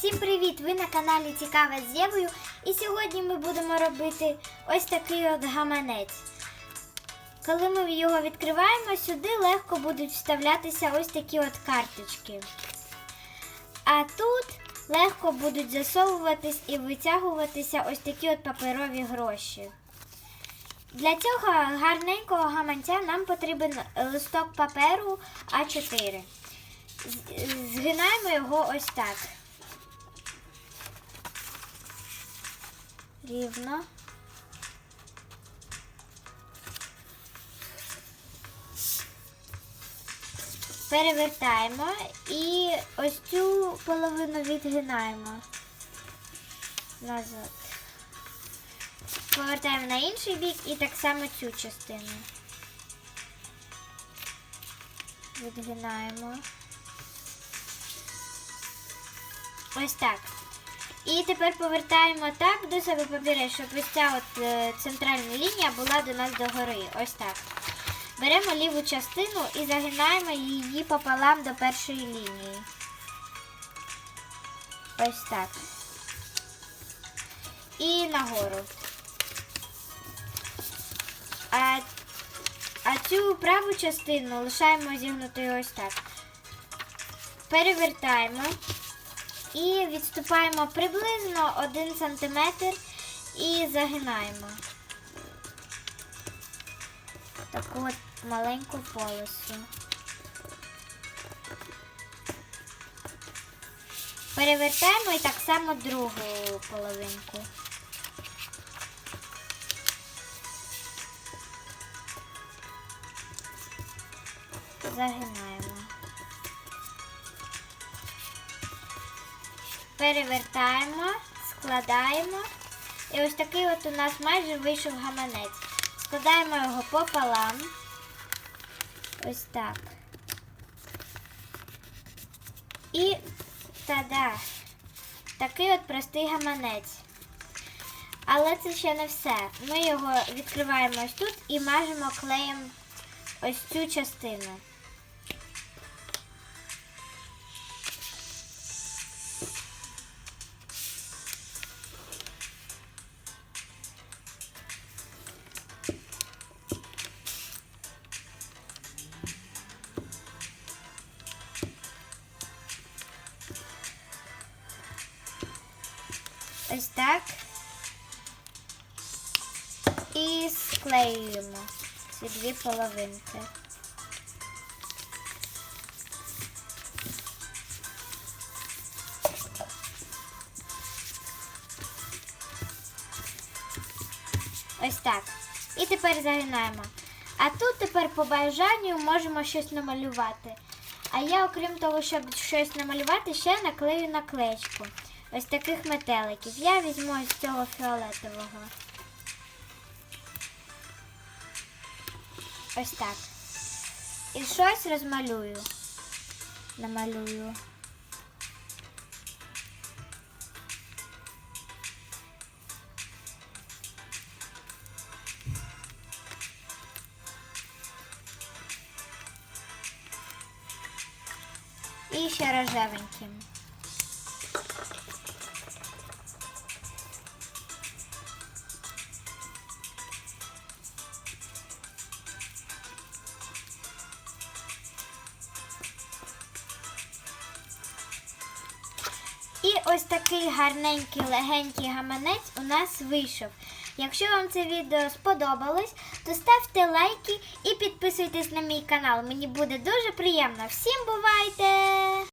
Всім привіт! Ви на каналі Цікаве з Євою. І сьогодні ми будемо робити ось такий от гаманець. Коли ми його відкриваємо, сюди легко будуть вставлятися ось такі от карточки. А тут легко будуть засовуватись і витягуватися ось такі от паперові гроші. Для цього гарненького гаманця нам потрібен листок паперу А4. Згинаємо його ось так. Рівно. Перевертаємо і ось цю половину відгинаємо назад. Повертаємо на інший бік і так само цю частину. Відгинаємо. Ось так. І тепер повертаємо так до себе папірець, щоб ось ця от е, центральна лінія була до нас догори. Ось так. Беремо ліву частину і загинаємо її пополам до першої лінії. Ось так. І нагору. А, а цю праву частину лишаємо зігнутою ось так. Перевертаємо і відступаємо приблизно 1 см і загинаємо. Таку от маленьку полосу. Перевертаємо і так само другу половинку. Загинаємо. Перевертаємо, складаємо. І ось такий от у нас майже вийшов гаманець. Складаємо його пополам. Ось так. І та-да. Такий от простий гаманець. Але це ще не все. Ми його відкриваємо ось тут і мажемо клеєм ось цю частину. Ось так. І склеюємо ці дві половинки. Ось так. І тепер загинаємо. А тут тепер по бажанню можемо щось намалювати. А я, окрім того, щоб щось намалювати, ще наклею наклеечку. Ось таких метеликів. Я візьму ось цього фіолетового. Ось так. І щось розмалюю. Намалюю. І ще рожевеньким. Ось такий гарненький легенький гаманець у нас вийшов. Якщо вам це відео сподобалось, то ставте лайки і підписуйтесь на мій канал. Мені буде дуже приємно. Всім бувайте!